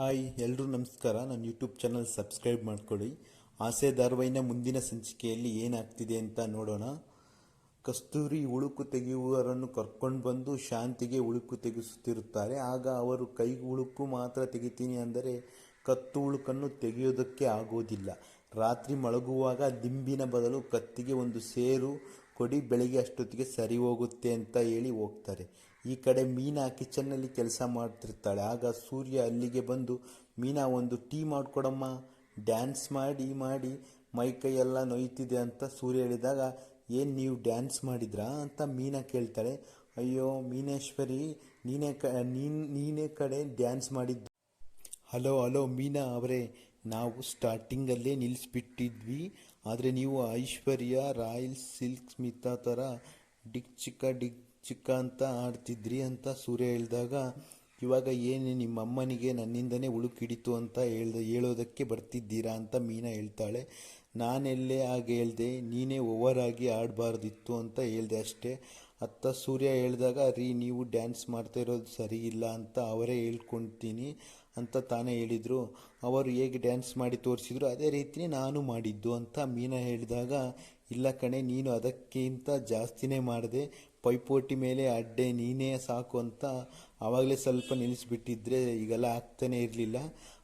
Hi ಎಲ್ಲರೂ ನಮಸ್ಕಾರ. ನನ್ನ ಯೂಟ್ಯೂಬ್ ಚಾನಲ್ ಸಬ್ಸ್ಕ್ರೈಬ್ ಮಾಡ್ಕೊಳ್ಳಿ. ಆಸೆ ಧಾರವಾಹಿನ ಮುಂದಿನ ಸಂಚಿಕೆಯಲ್ಲಿ ಏನಾಗ್ತಿದೆ ಅಂತ ನೋಡೋಣ. ಕಸ್ತೂರಿ ಉಳುಕು ತೆಗೆಯುವವರನ್ನು ಕರ್ಕೊಂಡು ಬಂದು ಶಾಂತಿಗೆ ಉಳುಕು ತೆಗೆಸುತ್ತಿರುತ್ತಾರೆ. ಆಗ ಅವರು ಕೈ ಉಳುಕು ಮಾತ್ರ ತೆಗಿತೀನಿ ಅಂದರೆ ಕತ್ತು ಉಳುಕನ್ನು ತೆಗೆಯೋದಕ್ಕೆ ಆಗೋದಿಲ್ಲ. ರಾತ್ರಿ ಮಳಗುವಾಗ ದಿಂಬಿನ ಬದಲು ಕತ್ತಿಗೆ ಒಂದು ಸೇರು ಕೊಡಿ, ಬೆಳಿಗ್ಗೆ ಅಷ್ಟೊತ್ತಿಗೆ ಸರಿ ಹೋಗುತ್ತೆ ಅಂತ ಹೇಳಿ ಹೋಗ್ತಾರೆ. ಈ ಕಡೆ ಮೀನಾ ಕಿಚನ್ನಲ್ಲಿ ಕೆಲಸ ಮಾಡ್ತಿರ್ತಾಳೆ. ಆಗ ಸೂರ್ಯ ಅಲ್ಲಿಗೆ ಬಂದು, ಮೀನಾ, ಒಂದು ಟೀ ಮಾಡಿಕೊಡಮ್ಮ. ಡ್ಯಾನ್ಸ್ ಮಾಡಿ ಮಾಡಿ. ಮೈ ಕೈ ಎಲ್ಲ ನೋಯ್ತಿದೆ ಅಂತ ಸೂರ್ಯ ಹೇಳಿದಾಗ, ಏನು ನೀವು ಡ್ಯಾನ್ಸ್ ಮಾಡಿದ್ರಾ? ಅಂತ ಮೀನಾ ಕೇಳ್ತಾಳೆ. ಅಯ್ಯೋ, ಮೀನೇಶ್ವರಿ, ನೀನೇ ಕ, ನೀನು, ನೀನೇ ಕಡೆ ಡ್ಯಾನ್ಸ್ ಮಾಡಿದ್ದು. ಹಲೋ ಹಲೋ, ಮೀನಾ ಅವರೇ. ನಾವು ಸ್ಟಾರ್ಟಿಂಗಲ್ಲೇ ನಿಲ್ಲಿಸ್ಬಿಟ್ಟಿದ್ವಿ ಆದರೆ ನೀವು ಐಶ್ವರ್ಯ, ರಾಯಲ್ ಸಿಲ್ಕ್ ಸ್ಮಿತಾ ಥರ, ಡಿಕ್ ಚಿಕ್ಕ ಡಿಕ್ ಚಿಕ್ಕ ಅಂತ ಆಡ್ತಿದ್ರಿ ಅಂತ ಸೂರ್ಯ ಹೇಳಿದಾಗ, ಇವಾಗ ಏನು ನಿಮ್ಮ ಅಮ್ಮನಿಗೆ ನನ್ನಿಂದನೇ ಉಳುಕಿಡಿತು ಅಂತ ಹೇಳ್ದ, ಹೇಳೋದಕ್ಕೆ ಬರ್ತಿದ್ದೀರಾ ಅಂತ ಮೀನಾ ಹೇಳ್ತಾಳೆ. ನಾನೆಲ್ಲೇ ಹಾಗೆ ಹೇಳ್ದೆ, ನೀನೇ ಓವರಾಗಿ ಆಡಬಾರ್ದಿತ್ತು ಅಂತ ಹೇಳ್ದೆ ಅಷ್ಟೇ. ಅತ್ತ ಸೂರ್ಯ ಹೇಳಿದಾಗ, ರೀ, ನೀವು ಡ್ಯಾನ್ಸ್ ಮಾಡ್ತಾ ಇರೋದು ಸರಿ ಇಲ್ಲ ಅಂತ ಅವರೇ ಹೇಳ್ಕೊಳ್ತೀನಿ ಅಂತ ತಾನೇ ಹೇಳಿದರು. ಅವರು ಹೇಗೆ ಡ್ಯಾನ್ಸ್ ಮಾಡಿ ತೋರಿಸಿದ್ರು, ಅದೇ ರೀತಿ ನಾನು ಮಾಡಿದ್ದು ಅಂತ ಮೀನಾ ಹೇಳಿದಾಗ, ಇಲ್ಲ ಕಣೆ, ನೀನು ಅದಕ್ಕಿಂತ ಜಾಸ್ತಿನೇ ಮಾಡಿದೆ. ಪೈಪೋಟಿ ಮೇಲೆ ಅಡ್ಡೆ ನೀನೇ ಸಾಕು ಅಂತ ಆವಾಗಲೇ ಸ್ವಲ್ಪ ನಿಲ್ಲಿಸ್ಬಿಟ್ಟಿದ್ರೆ ಈಗೆಲ್ಲ ಆಗ್ತಾನೆ ಇರಲಿಲ್ಲ.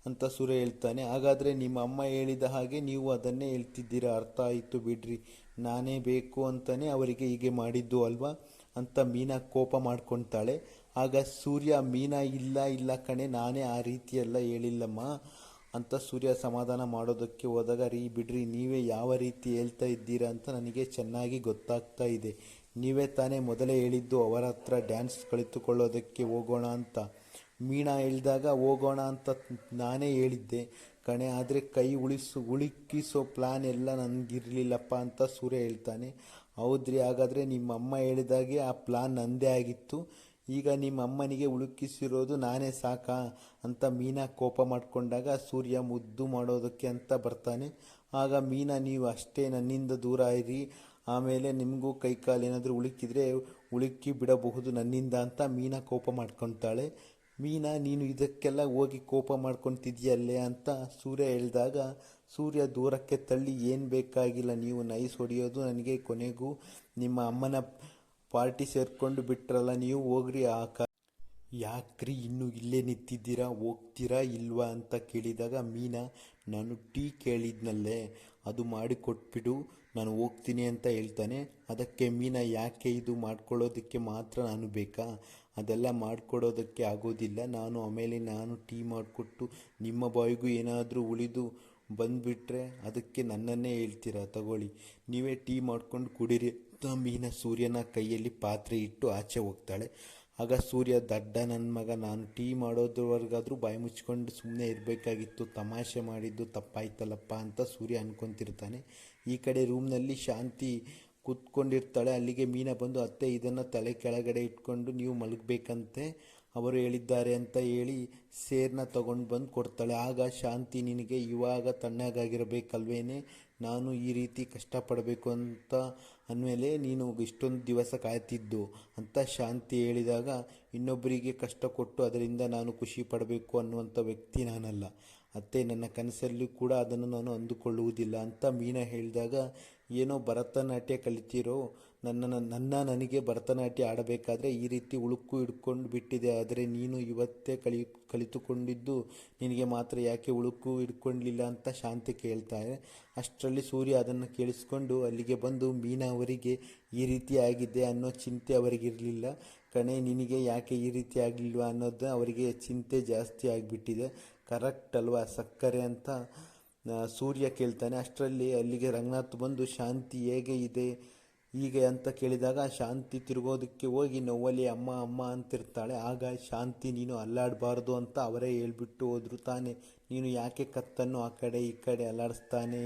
ಅಂತ ಸೂರ್ಯ ಹೇಳ್ತಾನೆ. ಹಾಗಾದರೆ ನಿಮ್ಮ ಅಮ್ಮ ಹೇಳಿದ ಹಾಗೆ ನೀವು ಅದನ್ನೇ ಹೇಳ್ತಿದ್ದೀರಾ? ಅರ್ಥ ಆಯಿತು ಬಿಡ್ರಿ. ನಾನೇ ಬೇಕು ಅಂತಲೇ ಅವರಿಗೆ ಹೀಗೆ ಮಾಡಿದ್ದು ಅಲ್ವಾ? ಅಂತ ಮೀನಾ ಕೋಪ ಮಾಡ್ಕೊತಾಳೆ. ಆಗ ಸೂರ್ಯ, ಮೀನಾ, ಇಲ್ಲ ಇಲ್ಲ ಕಣೆ, ನಾನೇ ಆ ರೀತಿಯೆಲ್ಲ ಹೇಳಿಲ್ಲಮ್ಮ ಅಂತ ಸೂರ್ಯ ಸಮಾಧಾನ ಮಾಡೋದಕ್ಕೆ ಹೋದಾಗ, ರೀ, ಬಿಡ್ರಿ, ನೀವೇ ಯಾವ ರೀತಿ ಹೇಳ್ತಾ ಇದ್ದೀರಾ ಅಂತ ನನಗೆ ಚೆನ್ನಾಗಿ ಗೊತ್ತಾಗ್ತಾ ಇದೆ. ನೀವೇ ತಾನೇ ಮೊದಲೇ ಹೇಳಿದ್ದು ಅವರ ಹತ್ರ ಡ್ಯಾನ್ಸ್ ಕಲಿತುಕೊಳ್ಳೋದಕ್ಕೆ ಹೋಗೋಣ ಅಂತ. ಮೀನಾ ಹೇಳಿದಾಗ, ಹೋಗೋಣ ಅಂತ ನಾನೇ ಹೇಳಿದ್ದೆ. ಕಣೆ, ಆದರೆ ಕೈ ಉಳಿಸು, ಉಳುಕಿಸೋ ಪ್ಲ್ಯಾನ್ ಎಲ್ಲ ನನಗಿರಲಿಲ್ಲಪ್ಪ ಅಂತ ಸೂರ್ಯ ಹೇಳ್ತಾನೆ. ಹೌದ್ರಿ, ಹಾಗಾದರೆ ನಿಮ್ಮ ಅಮ್ಮ ಹೇಳಿದಾಗೆ ಆ ಪ್ಲ್ಯಾನ್ ನಂದೇ ಆಗಿತ್ತು. ಈಗ ನಿಮ್ಮ ಅಮ್ಮನಿಗೆ ಉಳುಕಿಸಿರೋದು ನಾನೇ ಸಾಕಾ ಅಂತ ಮೀನಾ ಕೋಪ ಮಾಡಿಕೊಂಡಾಗ ಸೂರ್ಯ ಮುದ್ದು ಮಾಡೋದಕ್ಕೆ ಅಂತ ಬರ್ತಾನೆ. ಆಗ ಮೀನಾ ನೀವು ಅಷ್ಟೇ ನನ್ನಿಂದ ದೂರ ಇರಿ. ಆಮೇಲೆ ನಿಮಗೂ ಕೈಕಾಲು ಏನಾದರೂ ಉಳುಕಿದ್ರೆ ಉಳುಕಿ ಬಿಡಬಹುದು ನನ್ನಿಂದ ಅಂತ ಮೀನಾ ಕೋಪ ಮಾಡ್ಕೊತಾಳೆ. ಮೀನಾ, ನೀನು ಇದಕ್ಕೆಲ್ಲ ಹೋಗಿ ಕೋಪ ಮಾಡ್ಕೊತಿದ್ಯಲ್ಲೇ ಅಂತ ಸೂರ್ಯ ಹೇಳಿದಾಗ, ಸೂರ್ಯ ದೂರಕ್ಕೆ ತಳ್ಳಿ, ಏನು ಬೇಕಾಗಿಲ್ಲ, ನೀವು ನೈಸ್ ಹೊಡೆಯೋದು ನನಗೆ ಕೊನೆಗೂ. ನಿಮ್ಮ ಅಮ್ಮನ ಪಾರ್ಟಿ ಸೇರಿಕೊಂಡು ಬಿಟ್ರಲ್ಲ, ನೀವು ಹೋಗ್ರಿ ಆ ಕ ಯಾಕ್ರಿ ಇನ್ನೂ ಇಲ್ಲೇ ನಿಂತಿದ್ದೀರಾ, ಹೋಗ್ತೀರಾ ಇಲ್ವಾ ಅಂತ ಕೇಳಿದಾಗ ಮೀನಾ, ನಾನು ಟೀ ಕೇಳಿದ್ನಲ್ಲೇ, ಅದು ಮಾಡಿ ಕೊಟ್ಬಿಡು, ನಾನು ಹೋಗ್ತೀನಿ ಅಂತ ಹೇಳ್ತಾನೆ. ಅದಕ್ಕೆ ಮೀನಾ, ಯಾಕೆ ಇದು ಮಾಡ್ಕೊಳ್ಳೋದಕ್ಕೆ ಮಾತ್ರ ನಾನು ಬೇಕಾ? ಅದೆಲ್ಲ ಮಾಡಿಕೊಡೋದಕ್ಕೆ ಆಗೋದಿಲ್ಲ. ನಾನು ಆಮೇಲೆ ನಾನು ಟೀ ಮಾಡಿಕೊಟ್ಟು ನಿಮ್ಮ ಬಾಯಿಗೂ ಏನಾದರೂ ಉಳಿದು ಬಂದುಬಿಟ್ರೆ ಅದಕ್ಕೆ ನನ್ನನ್ನೇ ಹೇಳ್ತೀರಾ? ತಗೊಳ್ಳಿ. ನೀವೇ ಟೀ ಮಾಡ್ಕೊಂಡು ಕುಡೀರಿ. ಅಂತ ಸೂರ್ಯನ ಕೈಯಲ್ಲಿ ಪಾತ್ರೆ ಇಟ್ಟು ಆಚೆ ಹೋಗ್ತಾಳೆ. ಆಗ ಸೂರ್ಯ, ದಡ್ಡ ನನ್ನ ಮಗ, ನಾನು ಟೀ ಮಾಡೋದ್ರವರೆಗಾದರೂ ಬಾಯಿ ಮುಚ್ಕೊಂಡು ಸುಮ್ಮನೆ ಇರಬೇಕಾಗಿತ್ತು. ತಮಾಷೆ ಮಾಡಿದ್ದು ತಪ್ಪಾಯ್ತಲ್ಲಪ್ಪ ಅಂತ ಸೂರ್ಯ ಅನ್ಕೊತಿರ್ತಾನೆ. ಈ ಕಡೆ ರೂಮ್ನಲ್ಲಿ ಶಾಂತಿ ಕೂತ್ಕೊಂಡಿರ್ತಾಳೆ, ಅಲ್ಲಿಗೆ ಮೀನ ಬಂದು, ಅತ್ತೆ, ಇದನ್ನು ತಲೆ ಕೆಳಗಡೆ ಇಟ್ಕೊಂಡು ನೀವು ಮಲಗಬೇಕಂತೆ, ಅವರು ಹೇಳಿದ್ದಾರೆ ಅಂತ ಹೇಳಿ ಸೇರ್ನ ತಗೊಂಡು ಬಂದು ಕೊಡ್ತಾಳೆ. ಆಗ ಶಾಂತಿ ನಿನಗೆ ಇವಾಗ ತಣ್ಣಗಾಗಿರಬೇಕಲ್ವೇನೆ? ನಾನು ಈ ರೀತಿ ಕಷ್ಟಪಡಬೇಕು ಅಂತ ಅಂದಮೇಲೆ ನೀನು ಇಷ್ಟೊಂದು ದಿವಸ ಕಾಯ್ತಿದ್ದು ಅಂತ ಶಾಂತಿ ಹೇಳಿದಾಗ ಇನ್ನೊಬ್ಬರಿಗೆ ಕಷ್ಟ ಕೊಟ್ಟು ಅದರಿಂದ ನಾನು ಖುಷಿ ಪಡಬೇಕು ಅನ್ನುವಂಥ ವ್ಯಕ್ತಿ ನಾನಲ್ಲ. ಅತ್ತೆ ನನ್ನ ಕನಸಲ್ಲಿ ಕೂಡ ಅದನ್ನು ನಾನು ಅಂದುಕೊಳ್ಳುವುದಿಲ್ಲ ಅಂತ ಮೀನಾ ಹೇಳಿದಾಗ, ಏನೋ ಭರತನಾಟ್ಯ ಕಲಿತಿರೋ? ನನ್ನ ನನ್ನ ನನಗೆ ಭರತನಾಟ್ಯ ಆಡಬೇಕಾದ್ರೆ ಈ ರೀತಿ ಉಳುಕು ಹಿಡ್ಕೊಂಡು ಬಿಟ್ಟಿದೆ. ಆದರೆ ನೀನು ಇವತ್ತೇ ಕಲಿ, ಕಲಿತುಕೊಂಡಿದ್ದು ನಿನಗೆ ಮಾತ್ರ ಯಾಕೆ ಉಳುಕು ಹಿಡ್ಕೊಂಡಿಲ್ಲ? ಅಂತ ಶಾಂತಿ ಕೇಳ್ತಾರೆ ಅಷ್ಟರಲ್ಲಿ ಸೂರ್ಯ ಅದನ್ನು ಕೇಳಿಸ್ಕೊಂಡು, ಅಲ್ಲಿಗೆ ಬಂದು ಮೀನಾ ಅವರಿಗೆ ಈ ರೀತಿ ಆಗಿದೆ ಅನ್ನೋ ಚಿಂತೆ ಅವರಿಗಿರಲಿಲ್ಲ. ಕಣೆ, ನಿನಗೆ ಯಾಕೆ ಈ ರೀತಿ ಆಗಲಿಲ್ವಾ ಅನ್ನೋದು ಅವರಿಗೆ ಚಿಂತೆ ಜಾಸ್ತಿ ಆಗಿಬಿಟ್ಟಿದೆ. ಕರೆಕ್ಟ್ ಅಲ್ವಾ? ಸಕ್ಕರೆ ಅಂತ ಸೂರ್ಯ ಕೇಳ್ತಾನೆ, ಅಷ್ಟರಲ್ಲಿ ಅಲ್ಲಿಗೆ ರಂಗನಾಥ್ ಬಂದು, ಶಾಂತಿ ಹೇಗೆ ಇದೆ? ಹೀಗೆ ಅಂತ ಕೇಳಿದಾಗ ಶಾಂತಿ ತಿರುಗೋದಕ್ಕೆ ಹೋಗಿ ನೋವಲ್ಲಿ ಅಮ್ಮ ಅಮ್ಮ ಅಂತಿರ್ತಾಳೆ. ಆಗ ಶಾಂತಿ, ನೀನು ಅಲ್ಲಾಡಬಾರ್ದು ಅಂತ ಅವರೇ ಹೇಳ್ಬಿಟ್ಟು ಹೋದ್ರು ತಾನೆ. ನೀನು ಯಾಕೆ ಕತ್ತನ್ನು ಆ ಕಡೆ, ಈ ಕಡೆ ಅಲ್ಲಾಡಿಸ್ತಾನೆ?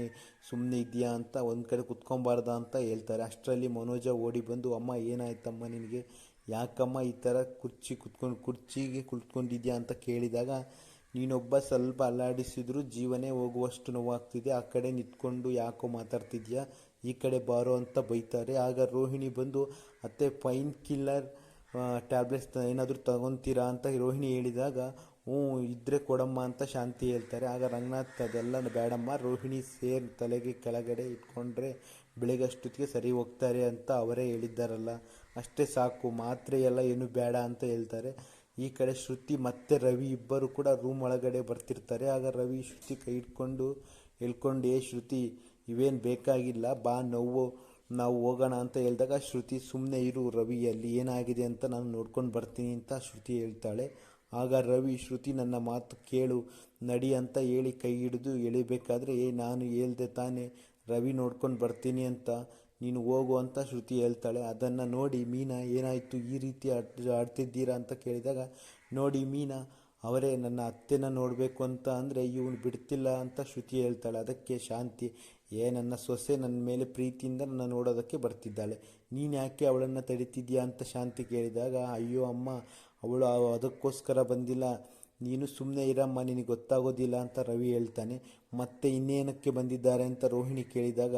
ಸುಮ್ಮನೆ ಇದೆಯಾ ಅಂತ ಒಂದು ಕಡೆ ಕುತ್ಕೊಬಾರ್ದ ಅಂತ ಹೇಳ್ತಾರೆ. ಅಷ್ಟರಲ್ಲಿ ಮನೋಜ ಓಡಿ ಬಂದು, ಅಮ್ಮ, ಏನಾಯ್ತಮ್ಮ ನಿನಗೆ? ಯಾಕಮ್ಮ ಈ ಥರ ಕುರ್ಚಿ ಕುತ್ಕೊಂಡು, ಕುರ್ಚಿಗೆ ಕುತ್ಕೊಂಡಿದ್ಯಾ? ಅಂತ ಕೇಳಿದಾಗ ನೀನೊಬ್ಬ ಸ್ವಲ್ಪ ಅಲ್ಲಾಡಿಸಿದ್ರು ಜೀವನೇ ಹೋಗುವಷ್ಟು ನೋವಾಗ್ತಿದೆ. ಆ ಕಡೆ ನಿಂತ್ಕೊಂಡು ಯಾಕೋ ಮಾತಾಡ್ತಿದ್ಯಾ? ಈ ಕಡೆ ಬಾರೋ ಅಂತ ಬೈತಾರೆ. ಆಗ ರೋಹಿಣಿ ಬಂದು, ಅತ್ತೆ, ಪೈನ್ ಕಿಲ್ಲರ್ ಟ್ಯಾಬ್ಲೆಟ್ಸ್ ಏನಾದರೂ ತಗೊತೀರಾ? ಅಂತ ರೋಹಿಣಿ ಹೇಳಿದಾಗ, ಹ್ಞೂ, ಇದ್ರೆ ಕೊಡಮ್ಮ ಅಂತ ಶಾಂತಿ ಹೇಳ್ತಾರೆ. ಆಗ ರಂಗನಾಥ್ ಅದೆಲ್ಲ ಬೇಡಮ್ಮ. ರೋಹಿಣಿ ಸೇರ್ ತಲೆಗೆ ಕೆಳಗಡೆ ಇಟ್ಕೊಂಡ್ರೆ ಬೆಳಿಗ್ಗೆ ಅಷ್ಟೊತ್ತಿಗೆ ಸರಿ ಹೋಗ್ತಾರೆ ಅಂತ ಅವರೇ ಹೇಳಿದ್ದಾರಲ್ಲ. ಅಷ್ಟೇ ಸಾಕು ಮಾತ್ರೆ ಎಲ್ಲ ಏನು ಬೇಡ ಅಂತ ಹೇಳ್ತಾರೆ. ಈ ಕಡೆ ಶ್ರುತಿ ಮತ್ತೆ ರವಿ ಇಬ್ಬರು ಕೂಡ ರೂಮ್ ಒಳಗಡೆ ಬರ್ತಿರ್ತಾರೆ. ಆಗ ರವಿ ಶ್ರುತಿ ಕೈ ಇಟ್ಕೊಂಡು ಹೇಳ್ಕೊಂಡು, ಏ ಶ್ರುತಿ, ಇವೇನು ಬೇಕಾಗಿಲ್ಲ, ಬಾ, ನೋವು, ನಾವು ಹೋಗೋಣ ಅಂತ ಹೇಳಿದಾಗ ಶ್ರುತಿ ಸುಮ್ಮನೆ ಇರು ರವಿಯಲ್ಲಿ ಏನಾಗಿದೆ ಅಂತ ನಾನು ನೋಡ್ಕೊಂಡು ಬರ್ತೀನಿ ಅಂತ ಶ್ರುತಿ ಹೇಳ್ತಾಳೆ. ಆಗ ರವಿ, ಶ್ರುತಿ, ನನ್ನ ಮಾತು ಕೇಳು, ನಡಿ ಅಂತ ಹೇಳಿ ಕೈ ಹಿಡಿದು, ಎಳಿಬೇಕಾದ್ರೆ, ಏ, ನಾನು ಹೇಳ್ದೆ ತಾನೇ, ರವಿ ನೋಡ್ಕೊಂಡು ಬರ್ತೀನಿ ಅಂತ ನೀನು ಹೋಗು ಅಂತ ಶ್ರುತಿ ಹೇಳ್ತಾಳೆ. ಅದನ್ನು ನೋಡಿ ಮೀನಾ, ಏನಾಯಿತು? ಈ ರೀತಿ ಆಡ್, ಆಡ್ತಿದ್ದೀರಾ ಅಂತ ಕೇಳಿದಾಗ, ನೋಡಿ ಮೀನಾ, ಅವರೇ ನನ್ನ ಅತ್ತೆನ ನೋಡಬೇಕು ಅಂತ ಅಂದರೆ ಇವನು ಬಿಡ್ತಿಲ್ಲ ಅಂತ ಶ್ರುತಿ ಹೇಳ್ತಾಳೆ. ಅದಕ್ಕೆ ಶಾಂತಿ, ಏ, ನನ್ನ ಸೊಸೆ ನನ್ನ ಮೇಲೆ ಪ್ರೀತಿಯಿಂದ ನನ್ನ ನೋಡೋದಕ್ಕೆ ಬರ್ತಿದ್ದಾಳೆ. ನೀನು ಯಾಕೆ ಅವಳನ್ನು ತಡಿತಿದ್ಯಾ? ಅಂತ ಶಾಂತಿ ಕೇಳಿದಾಗ, ಅಯ್ಯೋ ಅಮ್ಮ, ಅವಳು ಅದಕ್ಕೋಸ್ಕರ ಬಂದಿಲ್ಲ. ನೀನು ಸುಮ್ಮನೆ ಇರಮ್ಮ ನಿನಗೆ ಗೊತ್ತಾಗೋದಿಲ್ಲ ಅಂತ ರವಿ ಹೇಳ್ತಾನೆ. ಮತ್ತೆ ಇನ್ನೇನಕ್ಕೆ ಬಂದಿದ್ದಾರೆ ಅಂತ ರೋಹಿಣಿ ಕೇಳಿದಾಗ,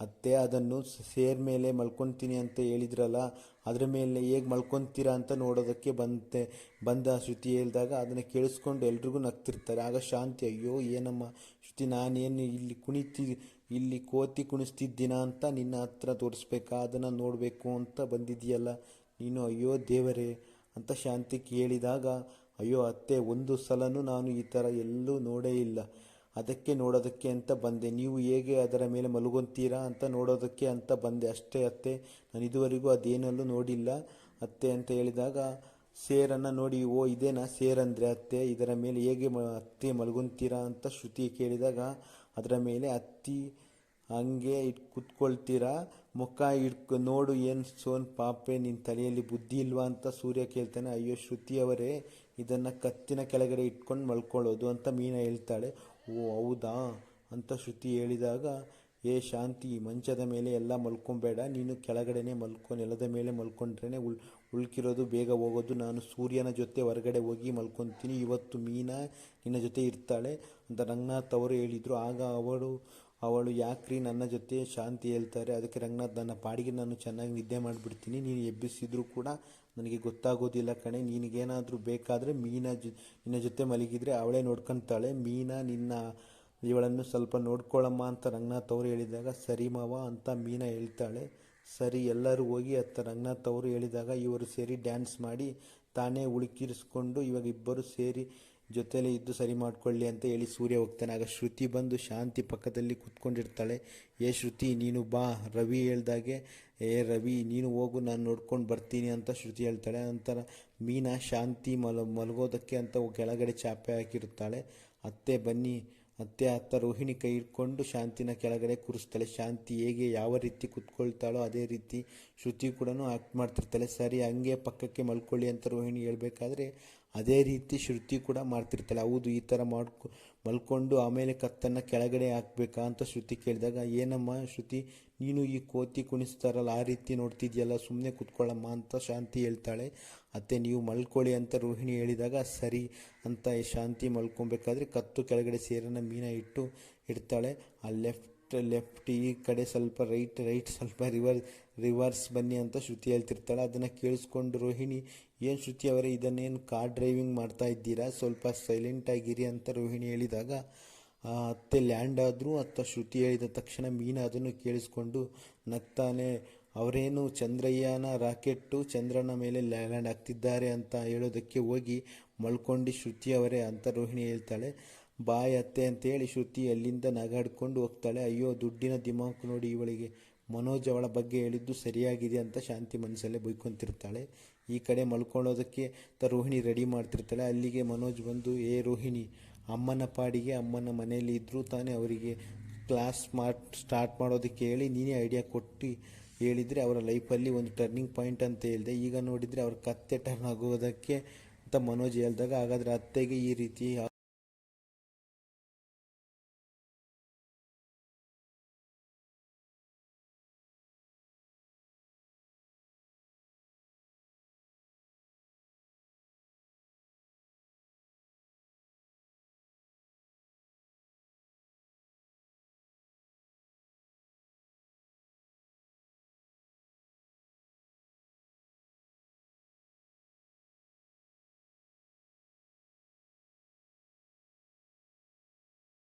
ಅತ್ತೆ, ಅದನ್ನು ಸೇರ್ ಮೇಲೆ ಮಲ್ಕೊತೀನಿ ಅಂತ ಹೇಳಿದ್ರಲ್ಲ, ಅದರ ಮೇಲೆ ಹೇಗೆ ಮಲ್ಕೊತೀರಾ ಅಂತ ನೋಡೋದಕ್ಕೆ ಬಂತೆ, ಬಂದ ಶ್ರುತಿ ಹೇಳಿದಾಗ ಅದನ್ನು ಕೇಳಿಸ್ಕೊಂಡು ಎಲ್ರಿಗೂ ನಗ್ತಿರ್ತಾರೆ. ಆಗ ಶಾಂತಿ, ಅಯ್ಯೋ, ಏನಮ್ಮ ಶ್ರುತಿ, ನಾನೇನು ಇಲ್ಲಿ ಕುಣಿತಿ, ಇಲ್ಲಿ ಕೋತಿ ಕುಣಿಸ್ತಿದ್ದೀನ ಅಂತ ನಿನ್ನ ಹತ್ರ ತೋರಿಸ್ಬೇಕಾ? ಅದನ್ನು ನೋಡಬೇಕು ಅಂತ ಬಂದಿದೆಯಲ್ಲ ನೀನು ಅಯ್ಯೋ ದೇವರೇ ಅಂತ ಶಾಂತಿ ಕೇಳಿದಾಗ ಅಯ್ಯೋ ಅತ್ತೆ, ಒಂದು ಸಲನೂ ನಾನು ಈ ಥರ ಎಲ್ಲೂ ನೋಡೇ ಇಲ್ಲ. ಅದಕ್ಕೆ ನೋಡೋದಕ್ಕೆ ಅಂತ ಬಂದೆ. ನೀವು ಹೇಗೆ ಅದರ ಮೇಲೆ ಮಲಗೊಂತೀರಾ ಅಂತ ನೋಡೋದಕ್ಕೆ ಅಂತ ಬಂದೆ. ಅಷ್ಟೇ ಅತ್ತೆ, ನಾನು ಇದುವರೆಗೂ ಅದೇನಲ್ಲೂ ನೋಡಿಲ್ಲ ಅತ್ತೆ ಅಂತ ಹೇಳಿದಾಗ, ಸೇರನ್ನು ನೋಡಿ, ಓ, ಇದೇನಾ ಸೇರಂದರೆ ಅತ್ತೆ, ಇದರ ಮೇಲೆ ಹೇಗೆ ಮ, ಅತ್ತೆ ಮಲಗೊಂತೀರಾ ಅಂತ ಶ್ರುತಿ ಕೇಳಿದಾಗ, ಅದರ ಮೇಲೆ ಅತ್ತಿ ಹಂಗೆ ಇಟ್, ಕುತ್ಕೊಳ್ತೀರಾ ಮುಖ ಇಟ್ಕೊ ನೋಡು ಏನು ಸೋನ್ ಪಾಪೆ ನಿನ್ನ ತಲೆಯಲ್ಲಿ ಬುದ್ಧಿ ಇಲ್ವಾ ಅಂತ ಸೂರ್ಯ ಕೇಳ್ತಾನೆ, ಅಯ್ಯೋ ಶ್ರುತಿ ಅವರೇ ಇದನ್ನು ಕತ್ತಿನ ಕೆಳಗಡೆ ಇಟ್ಕೊಂಡು ಮಲ್ಕೊಳ್ಳೋದು ಅಂತ ಮೀನ ಹೇಳ್ತಾಳೆ. ಓ, ಹೌದಾ? ಅಂತ ಶ್ರುತಿ ಹೇಳಿದಾಗ, ಏ ಶಾಂತಿ, ಮಂಚದ ಮೇಲೆ ಎಲ್ಲ ಮಲ್ಕೊಬೇಡ, ನೀನು ಕೆಳಗಡೆನೇ ಮಲ್ಕೊ, ನೆಲದ ಮೇಲೆ ಮಲ್ಕೊಂಡ್ರೇ ಉಳ್, ಉಳ್ಕಿರೋದು ಬೇಗ ಹೋಗೋದು. ನಾನು ಸೂರ್ಯನ ಜೊತೆ ಹೊರಗಡೆ ಹೋಗಿ ಮಲ್ಕೊತೀನಿ, ಇವತ್ತು ಮೀನಾ ನಿನ್ನ ಜೊತೆ ಇರ್ತಾಳೆ ಅಂತ ರಂಗನಾಥ್ ಅವರು ಹೇಳಿದರು. ಆಗ ಅವಳು ಅವಳು, ಯಾಕ್ರಿ ನನ್ನ ಜೊತೆ ಶಾಂತಿ ಹೇಳ್ತಾರೆ? ಅದಕ್ಕೆ ರಂಗನಾಥ್, ನನ್ನ ಪಾಡಿಗೆ ನಾನು ಚೆನ್ನಾಗಿ ನಿದ್ದೆ ಮಾಡಿಬಿಡ್ತೀನಿ. ನೀನು ಎಬ್ಬಿಸಿದ್ರು ಕೂಡ ನನಗೆ ಗೊತ್ತಾಗೋದಿಲ್ಲ ಕಣೆ. ನಿನಗೇನಾದರೂ ಬೇಕಾದರೆ ಮೀನಾ ಜೊ, ನಿನ್ನ ಜೊತೆ ಮಲಗಿದರೆ ಅವಳೇ ನೋಡ್ಕೊತಾಳೆ. ಮೀನಾ, ನಿನ್ನ ಇವಳನ್ನು ಸ್ವಲ್ಪ ನೋಡ್ಕೊಳ್ಳಮ್ಮ ಅಂತ ರಂಗನಾಥ್ ಅವರು ಹೇಳಿದಾಗ, ಸರಿ ಮಾವ ಅಂತ ಮೀನಾ ಹೇಳ್ತಾಳೆ. ಸರಿ, ಎಲ್ಲರೂ ಹೋಗಿ ಅತ್ತ ರಂಗನಾಥ್ ಅವರು ಹೇಳಿದಾಗ, ಇವರು ಸೇರಿ ಡ್ಯಾನ್ಸ್ ಮಾಡಿ ತಾನೇ ಉಳುಕಿರಿಸ್ಕೊಂಡು ಇವಾಗ ಇಬ್ಬರು ಸೇರಿ ಜೊತೆಲೇ ಇದ್ದು ಸರಿ ಮಾಡ್ಕೊಳ್ಳಿ ಅಂತ ಹೇಳಿ ಸೂರ್ಯ ಹೋಗ್ತಾನೆ. ಆಗ ಶ್ರುತಿ ಬಂದು ಶಾಂತಿ ಪಕ್ಕದಲ್ಲಿ ಕೂತ್ಕೊಂಡಿರ್ತಾಳೆ. ಏ ಶ್ರುತಿ, ನೀನು ಬಾ. ರವಿ ಹೇಳ್ದಾಗೆ, ಏ ರವಿ, ನೀನು ಹೋಗು, ನಾನು ನೋಡ್ಕೊಂಡು ಬರ್ತೀನಿ ಅಂತ ಶ್ರುತಿ ಹೇಳ್ತಾಳೆ. ನಂತರ ಮೀನಾ ಶಾಂತಿ ಮಲ, ಮಲಗೋದಕ್ಕೆ ಅಂತ ಕೆಳಗಡೆ ಚಾಪೆ ಹಾಕಿರುತ್ತಾಳೆ. ಅತ್ತೆ, ಬನ್ನಿ. ಅತ್ತೆ, ಅತ್ತ ರೋಹಿಣಿ ಕೈ ಹಿಡ್ಕೊಂಡು ಶಾಂತಿನ ಕೆಳಗಡೆ ಕೂರಿಸ್ತಾಳೆ. ಶಾಂತಿ ಹೇಗೆ, ಯಾವ ರೀತಿ ಕುತ್ಕೊಳ್ತಾಳೋ ಅದೇ ರೀತಿ ಶ್ರುತಿ ಕೂಡ ಆ್ಯಕ್ಟ್ ಮಾಡ್ತಿರ್ತಾಳೆ. ಸರಿ, ಹಂಗೆ ಪಕ್ಕಕ್ಕೆ ಮಲ್ಕೊಳ್ಳಿ ಅಂತ ರೋಹಿಣಿ ಹೇಳ್ಬೇಕಾದ್ರೆ ಅದೇ ರೀತಿ ಶ್ರುತಿ ಕೂಡ ಮಾಡ್ತಿರ್ತಾಳೆ. ಹೌದು, ಈ ಥರ ಮಾಡ್ಕೊ, ಮಲ್ಕೊಂಡು ಆಮೇಲೆ ಕತ್ತನ್ನು ಕೆಳಗಡೆ ಹಾಕ್ಬೇಕಾ ಅಂತ ಶ್ರುತಿ ಕೇಳಿದಾಗ, ಏನಮ್ಮ ಶ್ರುತಿ, ನೀನು ಈ ಕೋತಿ ಕುಣಿಸ್ತಾರಲ್ಲ, ಆ ರೀತಿ ನೋಡ್ತಿದ್ಯಲ್ಲ ಸುಮ್ಮನೆ ಕುತ್ಕೊಳ್ಳಮ್ಮ ಅಂತ ಶಾಂತಿ ಹೇಳ್ತಾಳೆ. ಅತ್ತೆ, ನೀವು ಮಲ್ಕೊಳ್ಳಿ ಅಂತ ರೋಹಿಣಿ ಹೇಳಿದಾಗ, ಸರಿ ಅಂತ ಶಾಂತಿ ಮಲ್ಕೊಬೇಕಾದ್ರೆ ಕತ್ತು ಕೆಳಗಡೆ ಸೇರನ್ನು ಮೀನ ಇಟ್ಟು ಇಡ್ತಾಳೆ. ಆ ಲೆಫ್ಟ್ ಲೆಫ್ಟ್ ಈ ಕಡೆ ಸ್ವಲ್ಪ ರೈಟ್ ರೈಟ್ ಸ್ವಲ್ಪ ರಿವರ್ ರಿವರ್ಸ್ ಬನ್ನಿ ಅಂತ ಶ್ರುತಿ ಹೇಳ್ತಿರ್ತಾಳೆ. ಅದನ್ನು ಕೇಳಿಸ್ಕೊಂಡು ರೋಹಿಣಿ, ಏನು ಶ್ರುತಿ ಅವರೇ ಇದನ್ನೇನು ಕಾರ್ ಡ್ರೈವಿಂಗ್ ಮಾಡ್ತಾ ಇದ್ದೀರಾ? ಸ್ವಲ್ಪ ಸೈಲೆಂಟಾಗಿರಿ ಅಂತ ರೋಹಿಣಿ ಹೇಳಿದಾಗ ಅತ್ತೆ ಲ್ಯಾಂಡ್ ಆದರೂ ಅತ್ತ ಶ್ರುತಿ ಹೇಳಿದ ತಕ್ಷಣ ಮೀನ ಅದನ್ನು ಕೇಳಿಸ್ಕೊಂಡು, ನಗ್ತಾನೆ, ಅವರೇನು ಚಂದ್ರಯ್ಯನ ರಾಕೆಟ್ಟು ಚಂದ್ರನ ಮೇಲೆ ಲ್ಯಾಂಡ್ ಆಗ್ತಿದ್ದಾರೆ ಅಂತ ಹೇಳೋದಕ್ಕೆ ಹೋಗಿ ಮಲ್ಕೊಂಡು ಶ್ರುತಿ ಅವರೇ ಅಂತ ರೋಹಿಣಿ ಹೇಳ್ತಾಳೆ. ಬಾಯ್ ಅತ್ತೆ ಅಂತೇಳಿ ಶ್ರುತಿ ಅಲ್ಲಿಂದ ನಗಾಡ್ಕೊಂಡು ಹೋಗ್ತಾಳೆ. ಅಯ್ಯೋ, ದುಡ್ಡಿನ ದಿಮಾಕು ನೋಡಿ ಇವಳಿಗೆ ಮನೋಜ್ ಅವಳ ಬಗ್ಗೆ ಹೇಳಿದ್ದು ಸರಿಯಾಗಿದೆ ಅಂತ ಶಾಂತಿ ಮನಸ್ಸಲ್ಲೇ ಬೈಕೊಂತಿರ್ತಾಳೆ. ಈ ಕಡೆ ಮಲ್ಕೊಳ್ಳೋದಕ್ಕೆ ತ ರೋಹಿಣಿ ರೆಡಿ ಮಾಡ್ತಿರ್ತಾಳೆ. ಅಲ್ಲಿಗೆ ಮನೋಜ್ ಬಂದು, ಏ ರೋಹಿಣಿ, ಅಮ್ಮನ ಪಾಡಿಗೆ ಅಮ್ಮನ ಮನೆಯಲ್ಲಿ ಇದ್ದರೂ ತಾನೇ ಅವರಿಗೆ ಕ್ಲಾಸ್ ಮಾಡ್ ಸ್ಟಾರ್ಟ್ ಮಾಡೋದಕ್ಕೆ ಹೇಳಿ ನೀನೇ ಐಡಿಯಾ ಕೊಟ್ಟು ಹೇಳಿದರೆ ಅವರ ಲೈಫಲ್ಲಿ ಒಂದು ಟರ್ನಿಂಗ್ ಪಾಯಿಂಟ್ ಅಂತ ಹೇಳಿದೆ. ಈಗ ನೋಡಿದರೆ ಅವ್ರ ಕತ್ತೆ ಟರ್ನ್ ಆಗೋದಕ್ಕೆ ಅಂತ ಮನೋಜ್ ಹೇಳಿದಾಗ, ಹಾಗಾದರೆ ಅತ್ತೆಗೆ ಈ ರೀತಿ